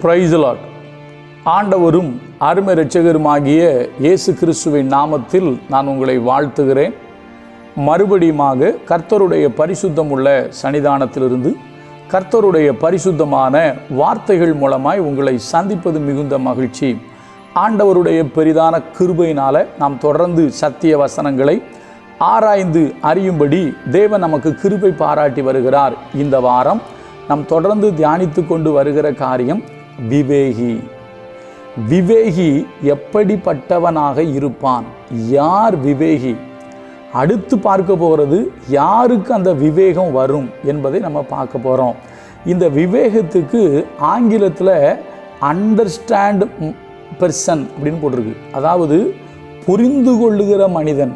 பிரைஸ்லாட் ஆண்டவரும் அருமை இரட்சகருமாகிய இயேசு கிறிஸ்துவின் நாமத்தில் நான் உங்களை வாழ்த்துகிறேன். மறுபடியுமாக கர்த்தருடைய பரிசுத்தம் உள்ள சன்னிதானத்திலிருந்து கர்த்தருடைய பரிசுத்தமான வார்த்தைகள் மூலமாய் உங்களை சந்திப்பது மிகுந்த மகிழ்ச்சி. ஆண்டவருடைய பெரிதான கிருபையினால் நாம் தொடர்ந்து சத்திய வசனங்களை ஆராய்ந்து அறியும்படி தேவன் நமக்கு கிருபை பாராட்டி வருகிறார். இந்த வாரம் நாம் தொடர்ந்து தியானித்து கொண்டு வருகிற காரியம் விவேகி. விவேகி எப்படிப்பட்டவனாக இருப்பான்? யார் விவேகி? அடுத்து பார்க்க போகிறது யாருக்கு அந்த விவேகம் வரும் என்பதை நம்ம பார்க்க போகிறோம் இந்த விவேகத்துக்கு ஆங்கிலத்தில் அண்டர்ஸ்டாண்ட் பெர்சன் அப்படின்னு போட்டிருக்கு. அதாவது புரிந்து கொள்ளுகிற மனிதன்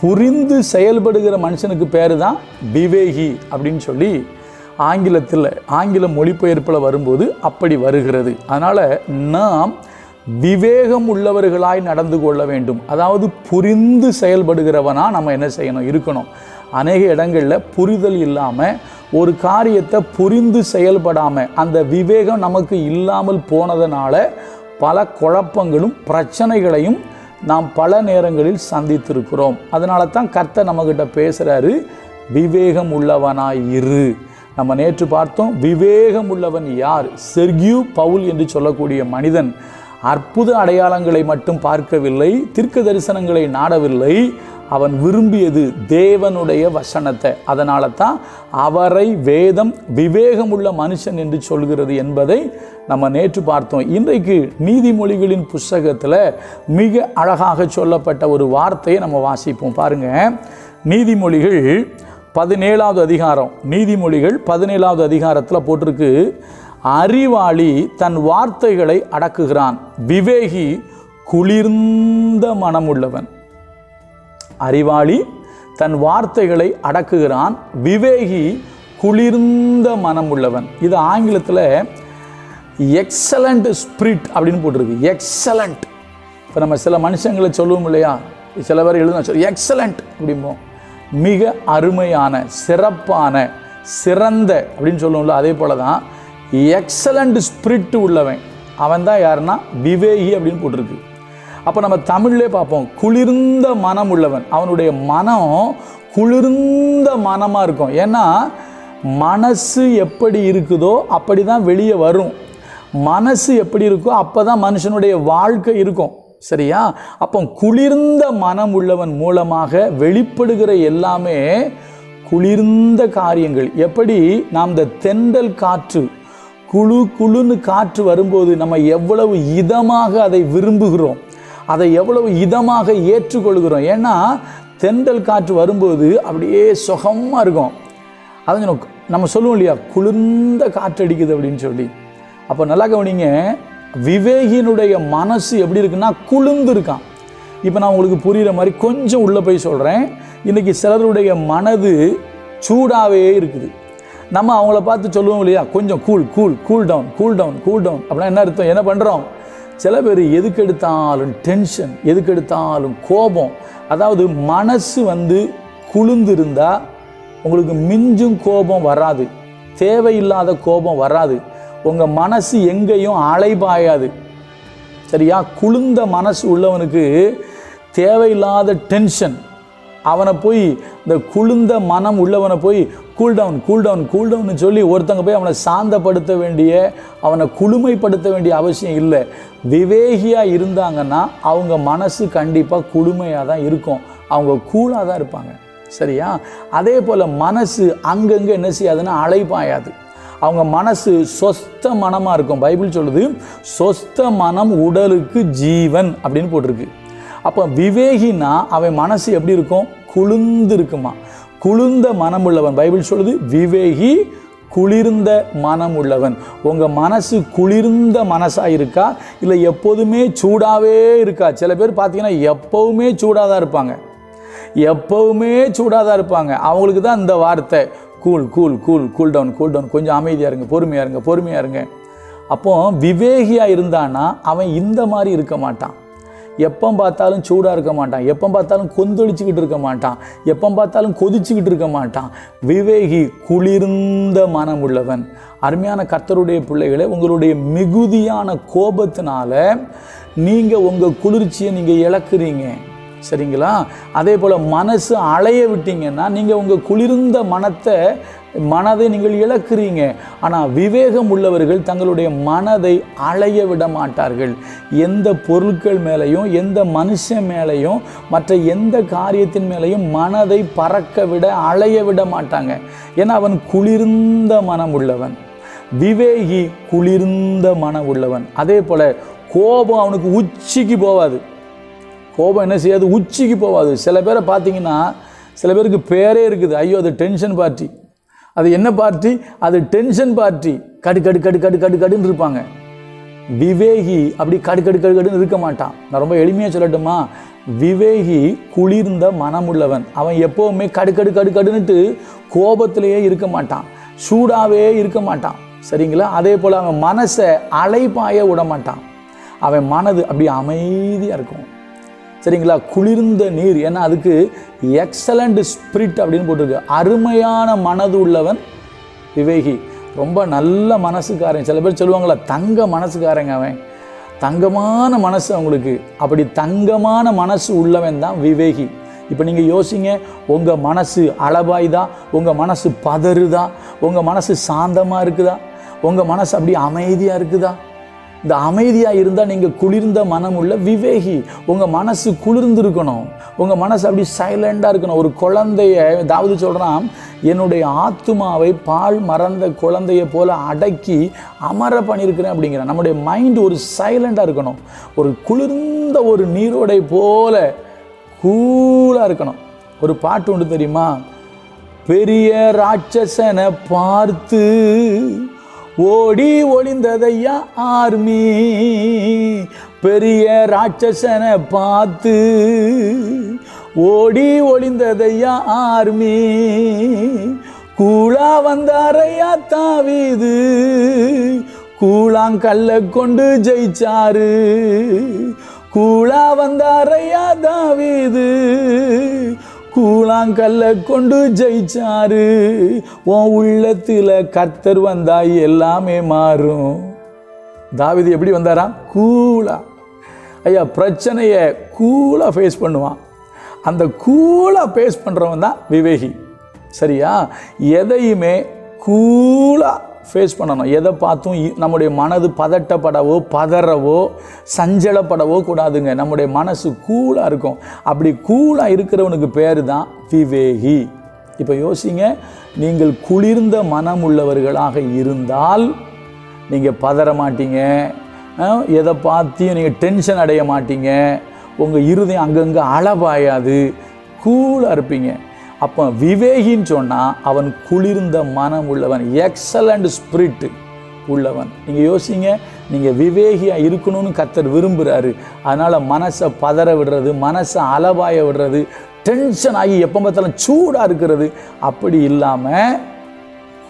புரிந்து செயல்படுகிற மனுஷனுக்கு பேர் தான் விவேகி அப்படின்னு சொல்லி ஆங்கிலத்தில் ஆங்கில மொழிபெயர்ப்பில் வரும்போது அப்படி வருகிறது. அதனால் நாம் விவேகம் உள்ளவர்களாய் நடந்து கொள்ள வேண்டும். அதாவது புரிந்து செயல்படுகிறவனா நம்ம என்ன செய்யணும்? இருக்கணும். அநேக இடங்களில் புரிதல் இல்லாமல் ஒரு காரியத்தை புரிந்து செயல்படாமல் அந்த விவேகம் நமக்கு இல்லாமல் போனதனால பல குழப்பங்களும் பிரச்சனைகளையும் நாம் பல நேரங்களில் சந்தித்திருக்கிறோம். அதனால தான் கர்த்தர் நம்மக்கிட்ட பேசுகிறாரு விவேகம் உள்ளவனாய் இரு. நம்ம நேற்று பார்த்தோம் விவேகம் உள்ளவன் யார்? செர்கியூ பவுல் என்று சொல்லக்கூடிய மனிதன் அற்புத அடையாளங்களை மட்டும் பார்க்கவில்லை தீர்க்க தரிசனங்களை நாடவில்லை. அவன் விரும்பியது தேவனுடைய வசனத்தை. அதனால தான் அவரை வேதம் விவேகமுள்ள மனுஷன் என்று சொல்கிறது என்பதை நம்ம நேற்று பார்த்தோம். இன்றைக்கு நீதிமொழிகளின் புஸ்தகத்தில் மிக அழகாக சொல்லப்பட்ட ஒரு வார்த்தையை நம்ம வாசிப்போம். பாருங்கள் நீதிமொழிகள் பதினேழாவது அதிகாரம். நீதிமொழிகள் பதினேழாவது அதிகாரத்தில் போட்டிருக்கு. அறிவாளி தன் வார்த்தைகளை அடக்குகிறான். விவேகி குளிர்ந்த மனமுள்ளவன். அறிவாளி தன் வார்த்தைகளை அடக்குகிறான். விவேகி குளிர்ந்த மனமுள்ளவன். இது ஆங்கிலத்தில் எக்ஸலண்ட் ஸ்பிரிட் அப்படின்னு போட்டிருக்கு. எக்ஸலண்ட் இப்போ நம்ம சில மனுஷங்களை சொல்லுவோம் இல்லையா? சில பேர் எழுதுனா சொல் எக்ஸலண்ட் அப்படிம்போம். மிக அருமையான சிறப்பான சிறந்த அப்படின்னு சொல்லுவோம்ல அதே போல தான் எக்ஸலண்ட் ஸ்பிரிட் உள்ளவன். அவன் தான் யாருன்னா விவேகி அப்படின்னு போட்டிருக்கு. அப்போ நம்ம தமிழ்லே பார்ப்போம் குளிர்ந்த மனம் உள்ளவன். அவனுடைய மனம் குளிர்ந்த மனமாக இருக்கும். ஏன்னா மனசு எப்படி இருக்குதோ அப்படி தான் வெளியே வரும். மனசு எப்படி இருக்கோ அப்போ தான் மனுஷனுடைய வாழ்க்கை இருக்கும். சரியா? அப்போ குளிர்ந்த மனம் உள்ளவன் மூலமாக வெளிப்படுகிற எல்லாமே குளிர்ந்த காரியங்கள். எப்படி? நாம் இந்த தென்றல் காற்று குழு குழுன்னு காற்று வரும்போது நம்ம எவ்வளவு இதமாக அதை விரும்புகிறோம். அதை எவ்வளவு இதமாக ஏற்றுக்கொள்கிறோம். ஏன்னா தென்றல் காற்று வரும்போது அப்படியே சுகமாக இருக்கும். அதை நம்ம சொல்லுவோம் இல்லையா? குளிர்ந்த காற்று அடிக்குது அப்படின்னு சொல்லி. அப்போ நல்லா கவனிங்க விவேகினுடைய மனசு எப்படி இருக்குன்னா குளிர்ந்து இருக்கான் இப்போ நான் உங்களுக்கு புரிகிற மாதிரி கொஞ்சம் உள்ளே போய் சொல்கிறேன் இன்றைக்கி சிலருடைய மனது சூடாகவே இருக்குது. நம்ம அவங்கள பார்த்து சொல்லுவோம் இல்லையா? கொஞ்சம் cool cool cool down cool down cool down அப்படின்னா என்ன அர்த்தம்? என்ன பண்ணுறோம் சில பேர் எதுக்கு எடுத்தாலும் டென்ஷன் எதுக்கு எடுத்தாலும் கோபம். அதாவது மனசு வந்து குளிர்ந்திருந்தால் உங்களுக்கு மிஞ்சும் கோபம் வராது. தேவையில்லாத கோபம் வராது. உங்கள் மனசு எங்கேயும் அலைபாயாது. சரியா? குளிர்ந்த மனசு உள்ளவனுக்கு தேவையில்லாத டென்ஷன் அவனை போய் இந்த குளிர்ந்த மனம் உள்ளவனை போய் கூல்டவுன் கூல்டவுன் கூல்டவுன்னு சொல்லி ஒருத்தங்க போய் அவனை சாந்தப்படுத்த வேண்டிய அவனை குளுமைப்படுத்த வேண்டிய அவசியம் இல்லை. விவேகியாக இருந்தாங்கன்னா அவங்க மனசு கண்டிப்பாக குளுமையாக தான் இருக்கும். அவங்க கூலாக தான் இருப்பாங்க. சரியா? அதே போல் மனசு அங்கங்கே என்ன செய்யாதுன்னா அலைப்பாயாது அவங்க மனசு சொஸ்த மனமாக இருக்கும். பைபிள் சொல்லுது சொஸ்த மனம் உடலுக்கு ஜீவன் அப்படின்னு போட்டிருக்கு. அப்போ விவேகினா அவன் மனசு எப்படி இருக்கும்? குளிர்ந்து இருக்குமா குளிர்ந்த மனம் உள்ளவன் பைபிள் சொல்லுது விவேகி குளிர்ந்த மனம் உள்ளவன் உங்கள் மனசு குளிர்ந்த மனசாக இருக்கா? இல்லை எப்போதுமே சூடாகவே இருக்கா? சில பேர் பார்த்தீங்கன்னா எப்போவுமே சூடாக தான் இருப்பாங்க. எப்போவுமே சூடாக தான் இருப்பாங்க. அவங்களுக்கு தான் இந்த வார்த்தை cool cool cool cool down cool down கொஞ்சம் அமைதியாக இருங்க பொறுமையாக இருங்க பொறுமையாக இருங்க. அப்போது விவேகியாக இருந்தான்னா அவன் இந்த மாதிரி இருக்க மாட்டான். எப்போ பார்த்தாலும் சூடாக இருக்க மாட்டான். எப்போ பார்த்தாலும் கொந்தளிச்சுக்கிட்டு இருக்க மாட்டான். எப்போ பார்த்தாலும் கொதிச்சுக்கிட்டு இருக்க மாட்டான். விவேகி குளிர்ந்த மனம் உள்ளவன் அருமையான கர்த்தருடைய பிள்ளைகளை உங்களுடைய மிகுதியான கோபத்தினால நீங்கள் உங்கள் குளிர்ச்சியை நீங்கள் இழக்கிறீங்க. சரிங்களா? அதே போல் மனசு அலைய விட்டீங்கன்னா நீங்கள் உங்கள் குளிர்ந்த மனத்தை மனதை நீங்கள் இழக்கிறீங்க. ஆனால் விவேகம் உள்ளவர்கள் தங்களுடைய மனதை அலைய விட மாட்டார்கள். எந்த பொருட்கள் மேலேயும் எந்த மனுஷன் மேலேயும் மற்ற எந்த காரியத்தின் மேலேயும் மனதை பறக்க விட அலைய விட மாட்டாங்க. ஏன்னா அவன் குளிர்ந்த மனம் உள்ளவன். விவேகி குளிர்ந்த மனம் உள்ளவன். அதே போல் கோபம் அவனுக்கு உச்சிக்கு போவாது. கோபம் என்ன செய்யாது? உச்சிக்கு போகாது சில பேரை பார்த்தீங்கன்னா சில பேருக்கு பேரே இருக்குது. ஐயோ அது டென்ஷன் பார்ட்டி. அது என்ன பார்ட்டி? அது டென்ஷன் பார்ட்டி. கடு கடு கடு கடு கடு கடுன்னு இருப்பாங்க. விவேகி அப்படி கடு கடு கடு கடுன்னு இருக்க மாட்டான். நான் ரொம்ப எளிமையாக சொல்லட்டுமா? விவேகி குளிர்ந்த மனமுள்ளவன். அவன் எப்போவுமே கடு கடு கடு கடுன்னுட்டு கோபத்திலேயே இருக்க மாட்டான். சூடாகவே இருக்க மாட்டான். சரிங்களா? அதே போல் அவன் மனசை அலைப்பாய விட மாட்டான். அவன் மனது அப்படி அமைதியாக இருக்கும். சரிங்களா? குளிர்ந்த நீர். ஏன்னா அதுக்கு எக்ஸலண்ட் ஸ்பிரிட் அப்படின்னு போட்டிருக்கு. அருமையான மனது உள்ளவன் விவேகி. ரொம்ப நல்ல மனசுக்காரன். சில பேர் சொல்லுவாங்களா தங்க மனசுக்காரங்க அவன். தங்கமான மனசு அவங்களுக்கு. அப்படி தங்கமான மனசு உள்ளவன் தான் விவேகி. இப்போ நீங்கள் யோசிங்க உங்கள் மனசு அளவாயுதா உங்கள் மனசு பதறுதா? உங்கள் மனசு சாந்தமாக இருக்குதா? உங்கள் மனசு அப்படி அமைதியாக இருக்குதா? இந்த அமைதியாக இருந்தால் நீங்கள் குளிர்ந்த மனம் உள்ள விவேகி. உங்கள் மனசு குளிர்ந்துருக்கணும். உங்கள் மனசு அப்படி சைலண்டாக இருக்கணும். ஒரு குழந்தைய தாவது சொல்கிறான் என்னுடைய ஆத்துமாவை பால் மறந்த குழந்தைய போல அடக்கி அமர பண்ணியிருக்கிறேன் அப்படிங்கிற நம்முடைய மைண்ட் ஒரு சைலண்டாக இருக்கணும். ஒரு குளிர்ந்த ஒரு நீரோடை போல கூலாக இருக்கணும். ஒரு பாட்டு உண்டு தெரியுமா? பெரிய ராட்சசனை பார்த்து ஓடி ஒளிந்ததையா ஆர்மி? பெரிய ராட்சசனை பார்த்து ஓடி ஒளிந்ததையா ஆர்மி? கூழா வந்தாரையா தாவிது? கூழாங்கல்ல கொண்டு ஜெயிச்சாரு. கூழா வந்தாரையா தாவிது? கூழாங்கல்ல கொண்டு ஜெயிச்சாரு. உன் உள்ளத்தில் கர்த்தர் வந்தா எல்லாமே மாறும். தாவிது எப்படி வந்தாராம்? கூலா. ஐயா பிரச்சனையை கூலாக ஃபேஸ் பண்ணுவான். அந்த கூலாக ஃபேஸ் பண்ணுறவன் தான் விவேகி. சரியா? எதையுமே கூலாக ஃபேஸ் பண்ணணும். எதை பார்த்தும் இ- நம்முடைய மனது பதட்டப்படவோ பதறவோ சஞ்சலப்படவோ கூடாதுங்க. நம்முடைய மனசு கூலாக இருக்கும். அப்படி கூலாக இருக்கிறவனுக்கு பேர் தான் விவேகி. இப்போ யோசிங்க. நீங்கள் குளிர்ந்த மனம் உள்ளவர்களாக இருந்தால் நீங்கள் பதற மாட்டீங்க. எதை பார்த்தியும் நீங்கள் டென்ஷன் அடைய மாட்டீங்க. உங்கள் இருதயம் அங்கங்கே அளவாயாது கூலாக இருப்பீங்க. அப்போ விவேகின்னு சொன்னால் அவன் குளிர்ந்த மனம் உள்ளவன் எக்ஸலண்ட் ஸ்பிரிட் உள்ளவன். நீங்கள் யோசிங்க நீங்கள் விவேகியாக இருக்கணும்னு கத்தர் விரும்புகிறாரு அதனால் மனசை பதற விடுறது மனசை அலபாய விடுறது டென்ஷன் ஆகி எப்போ பார்த்தாலும் சூடாக இருக்கிறது. அப்படி இல்லாமல்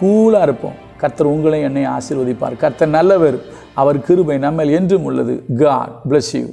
கூலாக இருப்போம். கர்த்தர் உங்களையும் என்னை ஆசீர்வதிப்பார். கர்த்தர் நல்லவர். அவர் கிருபை நம்மள் என்றும் உள்ளது. God bless you